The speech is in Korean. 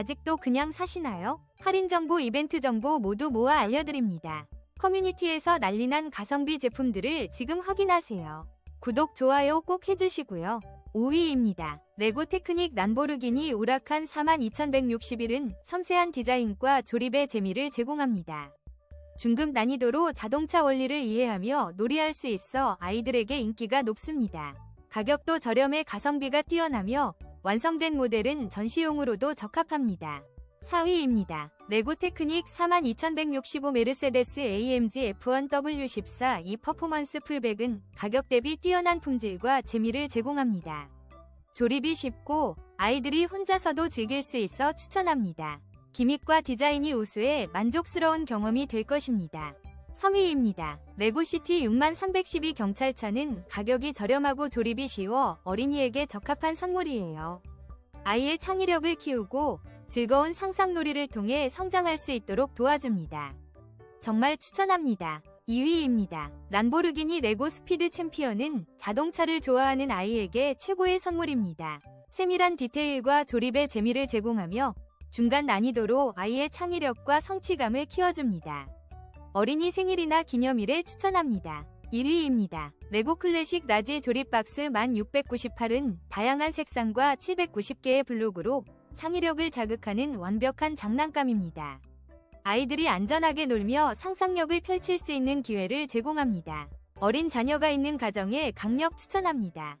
아직도 그냥 사시나요? 할인 정보, 이벤트 정보 모두 모아 알려드립니다. 커뮤니티에서 난리난 가성비 제품들을 지금 확인하세요. 구독, 좋아요 꼭 해주시고요. 5위입니다. 레고 테크닉 람보르기니 우라칸 42,161은 섬세한 디자인과 조립의 재미를 제공합니다. 중급 난이도로 자동차 원리를 이해하며 놀이할 수 있어 아이들에게 인기가 높습니다. 가격도 저렴해 가성비가 뛰어나며 완성된 모델은 전시용으로도 적합합니다. 4위입니다. 레고 테크닉 42,165 메르세데스 AMG F1 W14 이 퍼포먼스 풀백은 가격 대비 뛰어난 품질과 재미를 제공합니다. 조립이 쉽고 아이들이 혼자서도 즐길 수 있어 추천합니다. 기믹과 디자인이 우수해 만족스러운 경험이 될 것입니다. 3위입니다. 레고시티 6312 경찰차는 가격이 저렴하고 조립이 쉬워 어린이에게 적합한 선물이에요. 아이의 창의력을 키우고 즐거운 상상놀이를 통해 성장할 수 있도록 도와줍니다. 정말 추천합니다. 2위입니다. 란보르기니 레고 스피드 챔피언은 자동차를 좋아하는 아이에게 최고의 선물입니다. 세밀한 디테일과 조립의 재미를 제공하며 중간 난이도로 아이의 창의력과 성취감을 키워줍니다. 어린이 생일이나 기념일에 추천합니다. 1위입니다. 레고 클래식 라지 조립 박스 1698은 다양한 색상과 790개의 블록으로 창의력을 자극하는 완벽한 장난감입니다. 아이들이 안전하게 놀며 상상력을 펼칠 수 있는 기회를 제공합니다. 어린 자녀가 있는 가정에 강력 추천합니다.